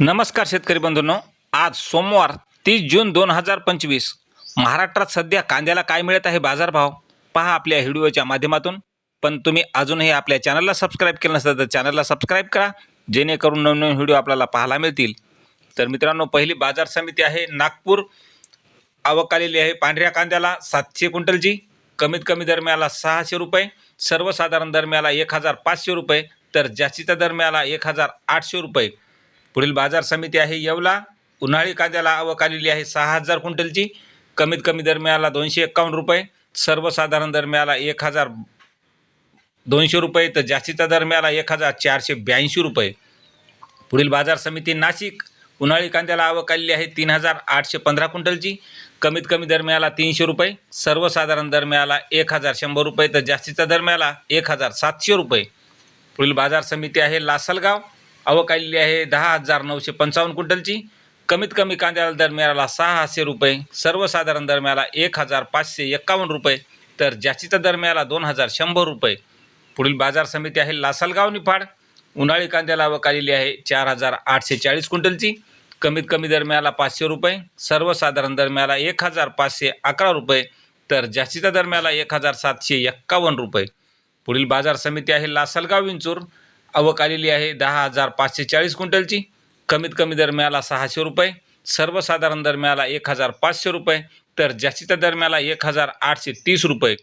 नमस्कार शेतकरी बंधूंनो. आज सोमवार तीस जून दोन हजार पंचवीस. महाराष्ट्रात सध्या कांद्याला काय मिळत आहे बाजारभाव? पहा आपल्या व्हिडिओच्या माध्यमातून. पण तुम्ही अजूनही आपल्या चॅनलला सबस्क्राईब केलं नसतं तर चॅनलला सबस्क्राईब करा. जेणेकरून नवनवीन व्हिडिओ आपल्याला पाहायला मिळतील. तर मित्रांनो पहिली बाजार समिती आहे नागपूर. आवक आलेली आहे पांढऱ्या कांद्याला सातशे क्विंटलची. कमीत कमी दरम्याला सहाशे रुपये. सर्वसाधारण दरम्याला एक हजार पाचशे रुपये. तर जास्तीच्या दरम्याला एक हजार आठशे रुपये. पुढील बाजार समिती आहे येवला. उन्हाळी कांद्याला आवक आलेली आहे सहा हजार क्विंटलची. कमीत कमी दरम्याला दोनशे एक्कावन्न रुपये. सर्वसाधारण दरम्याला एक हजार दोनशे रुपये. तर जास्तीचा दरम्याला एक हजार चारशे ब्याऐंशी रुपये. पुढील बाजार समिती नाशिक. उन्हाळी कांद्याला आवक आलेली आहे तीन हजार आठशे पंधरा क्विंटलची. कमीत कमी दरम्याला तीनशे रुपये. सर्वसाधारण दरम्याला एक हजार शंभर रुपये. तर जास्तीचा दरम्याला एक हजार सातशे रुपये. पुढील बाजार समिती आहे लासलगाव. आवक आलेली आहे दहा हजार नऊशे पंचावन्न क्विंटलची. कमीत कमी कांद्याला दरम्याला सहाशे रुपये सर्वसाधारण दरम्याला एक हजार पाचशे एक्कावन्न रुपये तर जास्तीच्या दरम्याला दोन हजार शंभर रुपये. पुढील बाजार समिती आहे लासलगाव निफाड. उन्हाळी कांद्याला आवक आलेली आहे चार हजार आठशे चाळीस क्विंटलची. कमीत कमी दरम्याला पाचशे रुपये सर्वसाधारण दरम्याला एक हजार पाचशे अकरा रुपये तर जास्तीच्या दरम्याला एक हजार सातशे एक्कावन्न रुपये. पुढील बाजार समिती आहे लासलगाव विंचूर आवक आलेली आहे दहा हजार पाचशे चाळीस क्विंटलची. कमीत कमी दरम्याला सहाशे रुपये. सर्वसाधारण दरम्याला एक हजार पाचशे रुपये. तर जास्तीच्या दरम्याला एक हजार आठशे तीस रुपये.